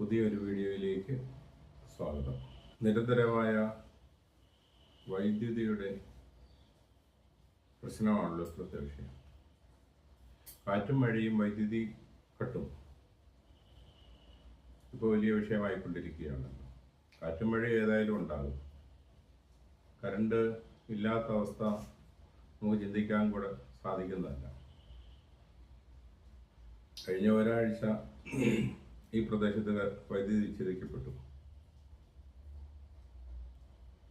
പുതിയൊരു വീഡിയോയിലേക്ക് സ്വാഗതം. നിരന്തരമായ വൈദ്യുതിയുടെ പ്രശ്നമാണല്ലോ ഇപ്പോഴത്തെ വിഷയം. കാറ്റും മഴയും വൈദ്യുതി കട്ടും. ഇപ്പോൾ വലിയ വിഷയമായിക്കൊണ്ടിരിക്കുകയാണ്. കാറ്റും മഴയും ഏതായാലും ഉണ്ടാകും. കറണ്ട് ഇല്ലാത്ത അവസ്ഥ നമുക്ക് ചിന്തിക്കാൻ കൂടെ സാധിക്കുന്നതല്ല. കഴിഞ്ഞ ഒരാഴ്ച ഈ പ്രദേശത്ത് വൈദ്യുതി വിച്ഛേദിക്കപ്പെട്ടു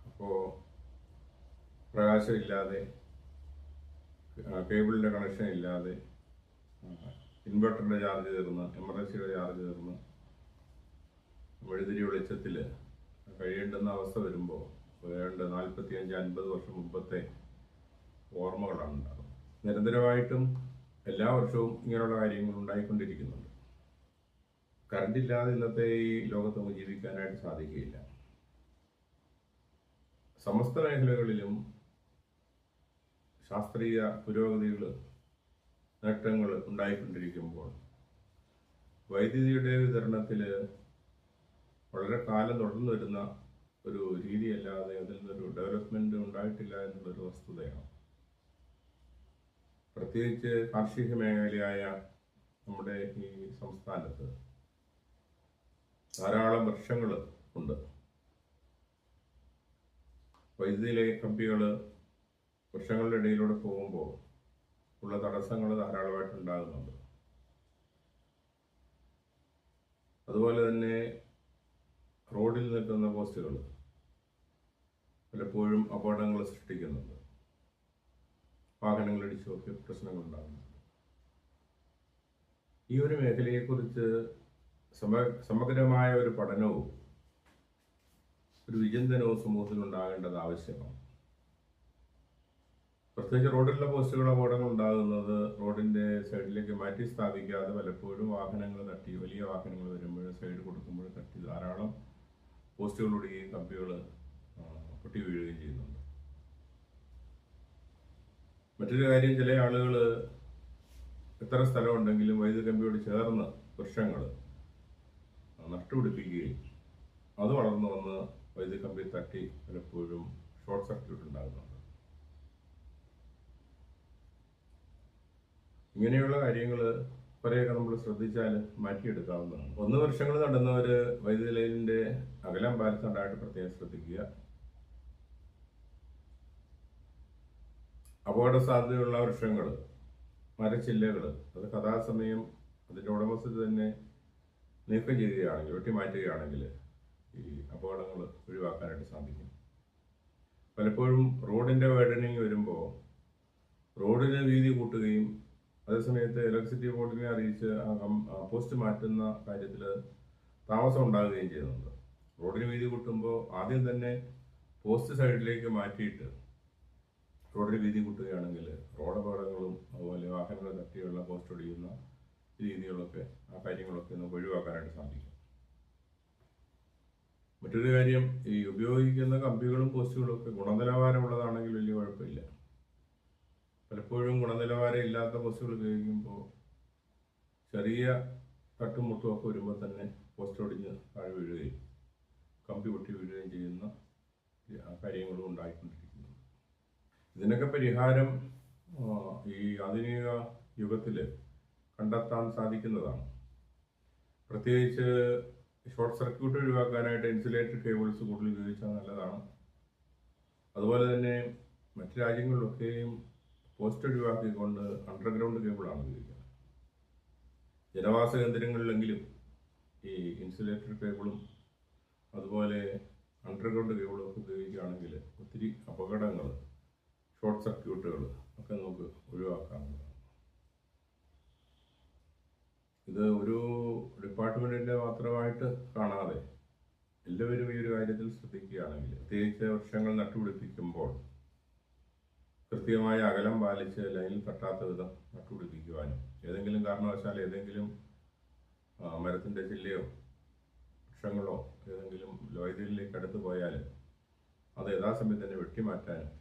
അപ്പോൾ പ്രകാശമില്ലാതെ കേബിളിന്റെ കണക്ഷൻ ഇല്ലാതെ ഇൻവെർട്ടറിന്റെ ചാർജ് തീർന്ന് എമർജൻസിയുടെ ചാർജ് തീർന്ന് വഴുതിരി വെളിച്ചത്തിൽ കഴിയേണ്ടുന്ന അവസ്ഥ വരുമ്പോൾ ഏതാണ്ട് നാൽപ്പത്തി അഞ്ച് അൻപത് വർഷം മുമ്പത്തെ ഓർമ്മകളാണ് ഉണ്ടാകുന്നത്. നിരന്തരമായിട്ടും എല്ലാ വർഷവും ഇങ്ങനെയുള്ള കാര്യങ്ങൾ ഉണ്ടായിക്കൊണ്ടിരിക്കുന്നുണ്ട്. കറണ്ട് ഇല്ലാതെ ഇന്നത്തെ ഈ ലോകത്ത് നമുക്ക് ജീവിക്കാനായിട്ട് സാധിക്കുകയില്ല. സമസ്ത മേഖലകളിലും ശാസ്ത്രീയ പുരോഗതികൾ നേട്ടങ്ങൾ ഉണ്ടായിക്കൊണ്ടിരിക്കുമ്പോൾ വൈദ്യുതിയുടെ വിതരണത്തിൽ വളരെ കാലം തുടർന്നു വരുന്ന ഒരു രീതിയല്ലാതെ അതിൽ നിന്നൊരു ഡെവലപ്മെന്റ് ഉണ്ടായിട്ടില്ല എന്നുള്ളൊരു വസ്തുതയാണ്. പ്രത്യേകിച്ച് കാർഷിക മേഖലയായ നമ്മുടെ ഈ സംസ്ഥാനത്ത് ധാരാളം വൃക്ഷങ്ങൾ ഉണ്ട്. വൈദ്യുതിയിലെ കമ്പികൾ വൃക്ഷങ്ങളുടെ ഇടയിലൂടെ പോകുമ്പോൾ ഉള്ള തടസ്സങ്ങൾ ധാരാളമായിട്ട് ഉണ്ടാകുന്നുണ്ട്. അതുപോലെ തന്നെ റോഡിൽ നിൽക്കുന്ന പോസ്റ്റുകൾ പലപ്പോഴും അപകടങ്ങൾ സൃഷ്ടിക്കുന്നുണ്ട്. വാഹനങ്ങൾ പ്രശ്നങ്ങളുണ്ടാകുന്നുണ്ട് ഈ ഒരു മേഖലയെക്കുറിച്ച് സമ സമഗ്രമായ ഒരു പഠനവും ഒരു വിചിന്തനവും സമൂഹത്തിൽ ഉണ്ടാകേണ്ടത് ആവശ്യമാണ്. പ്രത്യേകിച്ച് റോഡിലുള്ള പോസ്റ്റുകൾ അപകടങ്ങൾ ഉണ്ടാകുന്നത് റോഡിന്റെ സൈഡിലേക്ക് മാറ്റി സ്ഥാപിക്കാതെ പലപ്പോഴും വാഹനങ്ങൾ തട്ടി വലിയ വാഹനങ്ങൾ വരുമ്പോൾ സൈഡ് കൊടുക്കുമ്പോൾ തട്ടി ധാരാളം പോസ്റ്റുകളിലൂടെ ഈ കമ്പികൾ പൊട്ടി വീഴുകയും ചെയ്യുന്നുണ്ട്. മറ്റൊരു കാര്യം ചില ആളുകൾ എത്ര സ്ഥലമുണ്ടെങ്കിലും വൈദ്യുതി കമ്പിയോട് ചേർന്ന് വൃക്ഷങ്ങൾ നട്ടുപിടിപ്പിക്കുകയും അത് വളർന്നു വന്ന് വൈദ്യുതി കമ്പി തട്ടി പലപ്പോഴും ഷോർട്ട് സർക്യൂട്ട് ഉണ്ടാകുന്നുണ്ട്. ഇങ്ങനെയുള്ള കാര്യങ്ങൾ കുറേയൊക്കെ നമ്മൾ ശ്രദ്ധിച്ചാൽ മാറ്റിയെടുക്കാവുന്നതാണ്. ഒന്ന് വർഷങ്ങൾ നടന്നവർ വൈദ്യുതി ലൈനിന്റെ അകലം പാലിച്ചുണ്ടായിട്ട് പ്രത്യേകം ശ്രദ്ധിക്കുക. അപകട സാധ്യതയുള്ള വൃക്ഷങ്ങൾ മരച്ചില്ലകൾ അത് കഥാസമയം അതിന്റെ ഉടമസ്ഥ തന്നെ നീക്കം ചെയ്യുകയാണെങ്കിൽ വെട്ടി മാറ്റുകയാണെങ്കിൽ ഈ അപകടങ്ങൾ ഒഴിവാക്കാനായിട്ട് സാധിക്കും. പലപ്പോഴും റോഡിന്റെ വൈഡനിങ് വരുമ്പോൾ റോഡിന് വീതി കൂട്ടുകയും അതേസമയത്ത് ഇലക്ട്രിസിറ്റി ബോർഡിനെ അറിയിച്ച് പോസ്റ്റ് മാറ്റുന്ന കാര്യത്തിൽ താമസം ഉണ്ടാകുകയും ചെയ്യുന്നുണ്ട്. റോഡിന് വീതി കൂട്ടുമ്പോൾ ആദ്യം തന്നെ പോസ്റ്റ് സൈഡിലേക്ക് മാറ്റിയിട്ട് റോഡിന് വീതി കൂട്ടുകയാണെങ്കിൽ റോഡ് അപകടങ്ങളും അതുപോലെ വാഹനങ്ങൾ തട്ടിയുള്ള പോസ്റ്റ് ഒടിയുന്ന രീതികളൊക്കെ ആ കാര്യങ്ങളൊക്കെ നമുക്ക് ഒഴിവാക്കാനായിട്ട് സാധിക്കും. മറ്റൊരു കാര്യം ഈ ഉപയോഗിക്കുന്ന കമ്പികളും പോസ്റ്റുകളും ഒക്കെ ഗുണനിലവാരമുള്ളതാണെങ്കിൽ വലിയ കുഴപ്പമില്ല. പലപ്പോഴും ഗുണനിലവാരം ഇല്ലാത്ത പോസ്റ്റുകൾ ഉപയോഗിക്കുമ്പോൾ ചെറിയ തട്ടും മുട്ടും ഒക്കെ വരുമ്പോൾ തന്നെ പോസ്റ്റ് ഒടിഞ്ഞ് താഴെ വീഴുകയും കമ്പി പൊട്ടി വീഴുകയും ചെയ്യുന്ന കാര്യങ്ങളും ഉണ്ടായിക്കൊണ്ടിരിക്കുന്നു. ഇതിനൊക്കെ പരിഹാരം ഈ ആധുനിക യുഗത്തിൽ കണ്ടെത്താൻ സാധിക്കുന്നതാണ്. പ്രത്യേകിച്ച് ഷോർട്ട് സർക്യൂട്ട് ഒഴിവാക്കാനായിട്ട് ഇൻസുലേറ്റഡ് കേബിൾസ് കൂടുതൽ ഉപയോഗിച്ചാൽ നല്ലതാണ്. അതുപോലെ തന്നെ മറ്റ് രാജ്യങ്ങളിലൊക്കെയും പോസ്റ്റ് ഒഴിവാക്കിക്കൊണ്ട് അണ്ടർഗ്രൗണ്ട് കേബിളാണ് ഉപയോഗിക്കുന്നത്. ജനവാസ കേന്ദ്രങ്ങളിലെങ്കിലും ഈ ഇൻസുലേറ്റഡ് കേബിളും അതുപോലെ അണ്ടർഗ്രൗണ്ട് കേബിളും ഒക്കെ ഉപയോഗിക്കുകയാണെങ്കിൽ ഒത്തിരി അപകടങ്ങൾ ഷോർട്ട് സർക്യൂട്ടുകൾ ഒക്കെ നമുക്ക് ഒഴിവാക്കാവുന്നതാണ്. ഇത് ഒരു ഡിപ്പാർട്ട്മെന്റിന്റെ മാത്രമായിട്ട് കാണാതെ എല്ലാവരും ഈ ഒരു കാര്യത്തിൽ ശ്രദ്ധിക്കുകയാണെങ്കിൽ പ്രത്യേകിച്ച് വൃക്ഷങ്ങൾ നട്ടുപിടിപ്പിക്കുമ്പോൾ കൃത്യമായ അകലം പാലിച്ച് ലൈനിൽ തട്ടാത്ത വിധം നട്ടുപിടിപ്പിക്കുവാനും ഏതെങ്കിലും കാരണവശാൽ ഏതെങ്കിലും മരത്തിന്റെ ചില്ലയോ വൃക്ഷങ്ങളോ ഏതെങ്കിലും ലോയതിലേക്ക് അടുത്ത് പോയാൽ അത് യഥാസമയം തന്നെ വെട്ടിമാറ്റാനും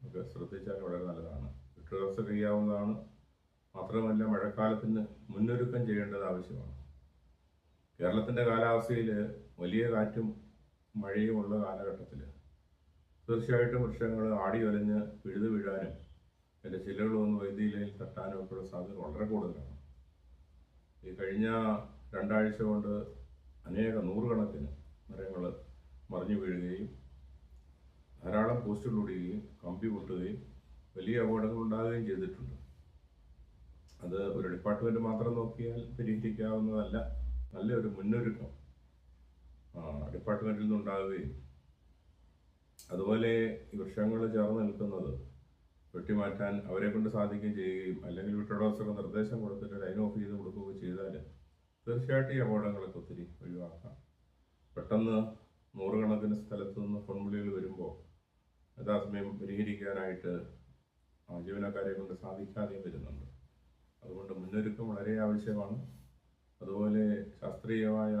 ഒക്കെ ശ്രദ്ധിച്ചാൽ വളരെ നല്ലതാണ്. വിട്ടുവീഴ്ച ചെയ്യാവുന്നതാണ് മാത്രമല്ല മഴക്കാലത്തിന് മുന്നൊരുക്കം ചെയ്യേണ്ടത് ആവശ്യമാണ്. കേരളത്തിന്റെ കാലാവസ്ഥയിൽ വലിയ കാറ്റും മഴയും ഉള്ള കാലഘട്ടത്തിൽ തീർച്ചയായിട്ടും വൃക്ഷങ്ങൾ ആടി ഒലഞ്ഞ് പിഴുതു വീഴാനും അതിന്റെ ചില്ലകളൊന്ന് വൈദ്യുതിയിൽ തട്ടാനും ഒക്കെയുള്ള സാധ്യത വളരെ കൂടുതലാണ്. ഈ കഴിഞ്ഞ രണ്ടാഴ്ച കൊണ്ട് അനേക നൂറുകണക്കിന് മരങ്ങൾ മറിഞ്ഞു വീഴുകയും ധാരാളം പോസ്റ്റുകൾ ഒടിയുകയും കമ്പി പൊട്ടുകയും വലിയ അപകടങ്ങൾ ഉണ്ടാകുകയും ചെയ്തിട്ടുണ്ട്. അത് ഒരു ഡിപ്പാർട്ട്മെന്റ് മാത്രം നോക്കിയാൽ പരിഹരിക്കാവുന്നതല്ല നല്ലൊരു മുന്നൊരുക്കം. ഡിപ്പാർട്ട്മെന്റിൽ നിന്നുണ്ടാവുകയും. അതുപോലെ വൃക്ഷങ്ങൾ ചേർന്ന് നിൽക്കുന്നത് വെട്ടിമാറ്റാൻ അവരെ കൊണ്ട് സാധിക്കുകയും ചെയ്യുകയും അല്ലെങ്കിൽ വീട്ടുടമസ്ഥർക്ക് നിർദ്ദേശം കൊടുത്തിട്ട് ലൈൻ ഓഫ് ചെയ്ത് കൊടുക്കുകയും ചെയ്താൽ തീർച്ചയായിട്ടും ഈ അപകടങ്ങളൊക്കെ ഒത്തിരി ഒഴിവാക്കാം. പെട്ടെന്ന് നൂറുകണക്കിന് സ്ഥലത്തു നിന്ന് ഫോൺ വിളികൾ വരുമ്പോൾ യഥാസമയം പരിഹരിക്കാനായിട്ട് ജീവനക്കാരെ കൊണ്ട് സാധിക്കാതെയും വരുന്നുണ്ട്. അതുകൊണ്ട് മുന്നൊരുക്കം വളരെ ആവശ്യമാണ്. അതുപോലെ ശാസ്ത്രീയമായ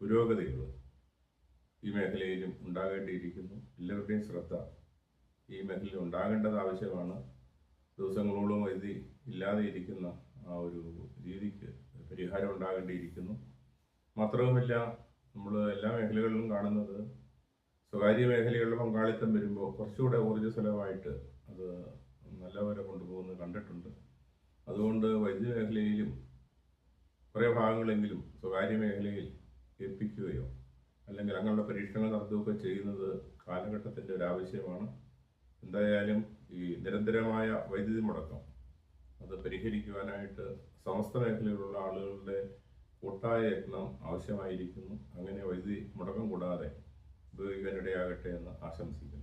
പുരോഗതികൾ ഈ മേഖലയിലും ഉണ്ടാകേണ്ടിയിരിക്കുന്നു. എല്ലാവരുടെയും ശ്രദ്ധ ഈ മേഖലയിൽ ഉണ്ടാകേണ്ടത് ആവശ്യമാണ്. ദിവസങ്ങളോളം വൈദ്യുതി ഇല്ലാതെ ഇരിക്കുന്ന ആ ഒരു രീതിക്ക് പരിഹാരം ഉണ്ടാകേണ്ടിയിരിക്കുന്നു. മാത്രവുമല്ല നമ്മൾ എല്ലാ മേഖലകളിലും കാണുന്നത് സ്വകാര്യ മേഖലകളിലെ പങ്കാളിത്തം വരുമ്പോൾ കുറച്ചുകൂടെ ഊർജസ്വലമായിട്ട് അത് നല്ലവരെ കൊണ്ടുപോകുന്നത് കണ്ടിട്ടുണ്ട്. അതുകൊണ്ട് വൈദ്യുതി മേഖലയിലും കുറേ ഭാഗങ്ങളെങ്കിലും സ്വകാര്യ മേഖലയിൽ ഏൽപ്പിക്കുകയോ അല്ലെങ്കിൽ അങ്ങനെയുള്ള പരീക്ഷണങ്ങൾ നടത്തുകയൊക്കെ ചെയ്യുന്നത് കാലഘട്ടത്തിന്റെ ഒരു ആവശ്യമാണ്. എന്തായാലും ഈ നിരന്തരമായ വൈദ്യുതി മുടക്കം അത് പരിഹരിക്കുവാനായിട്ട് സമസ്ത മേഖലയിലുള്ള ആളുകളുടെ കൂട്ടായ യത്നം ആവശ്യമായിരിക്കുന്നു. അങ്ങനെ വൈദ്യുതി മുടക്കം കൂടാതെ ഉപയോഗിക്കാനിടയാകട്ടെ എന്ന് ആശംസിക്കുന്നു.